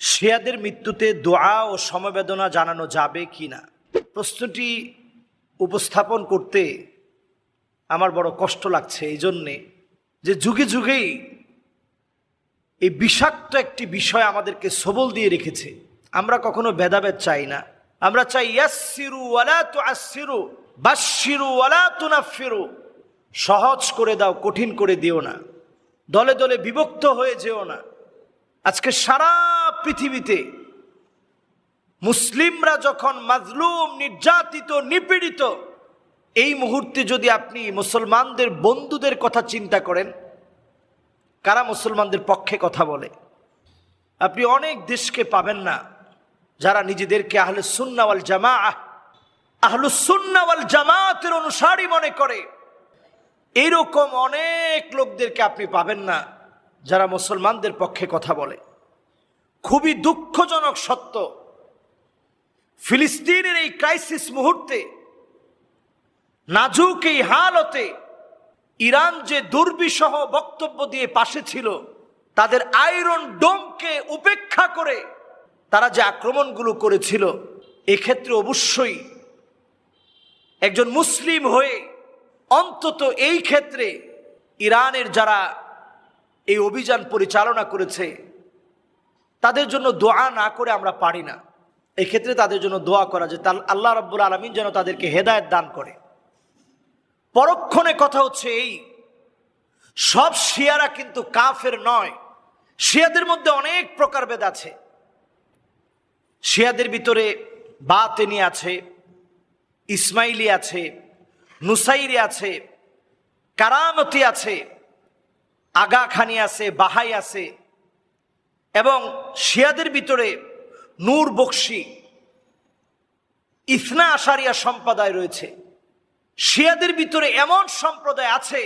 শিয়াদের মৃত্যুতে দোয়া ও সমবেদনা জানানো যাবে কি না? প্রশ্নটি উপস্থাপন করতে আমার বড় কষ্ট লাগছে। এই জন্যে যে যুগে যুগেই এই বিষাক্ত একটি বিষয় আমাদেরকে সবল দিয়ে রেখেছে। আমরা কখনো ভেদাভেদ চাই না। আমরা চাই ইয়াসিরু ওয়ালা তু আসিরু বাসিরু ওয়ালা তুনাফিরু সহজ করে দাও, কঠিন করে দিও না। দলে দলে বিভক্ত হয়ে যেও না। আজকে সারা পৃথিবীতে মুসলিমরা যখন মাজলুম, নির্যাতিত, নিপীড়িত, এই মুহূর্তে যদি আপনি মুসলমানদের বন্ধুদের কথা চিন্তা করেন, কারা মুসলমানদের পক্ষে কথা বলে? আপনি অনেক দেশকে পাবেন না যারা নিজেদেরকে আহলে সুন্নাওয়াল জামা আহলু সুন্নাওয়াল জামাতের অনুসারী মনে করে। এইরকম অনেক লোকদেরকে আপনি পাবেন না যারা মুসলমানদের পক্ষে কথা বলে। খুবই দুঃখজনক সত্য। ফিলিস্তিনের এই ক্রাইসিস মুহূর্তে, নাজুক এই হালতে ইরান যে দুর্বিসহ বক্তব্য দিয়ে পাশে ছিল, তাদের আয়রন ডোমকে উপেক্ষা করে তারা যে আক্রমণগুলো করেছিল, এক্ষেত্রে অবশ্যই একজন মুসলিম হয়ে অন্তত এই ক্ষেত্রে ইরানের যারা এই অভিযান পরিচালনা করেছে তাদের জন্য দোয়া না করে আমরা পারি না। এক্ষেত্রে তাদের জন্য দোয়া করা যে আল্লাহ রব্বুল আলমিন যেন তাদেরকে হেদায়ত দান করে। পরক্ষণে কথা হচ্ছে এই, সব শিয়ারা কিন্তু কাফের নয়। শিয়াদের মধ্যে অনেক প্রকারভেদ আছে। শিয়াদের ভিতরে বা বাতেনি আছে, ইসমাইলি আছে, নুসাইরি আছে, কারামতি আছে আগা খানি আছে, বাহাই আছে এবং শিয়াদের ভিতরে নূর বক্সি ইসনা আশারিয়া সম্প্রদায় রয়েছে। শিয়াদের ভিতরে এমন সম্প্রদায় আছে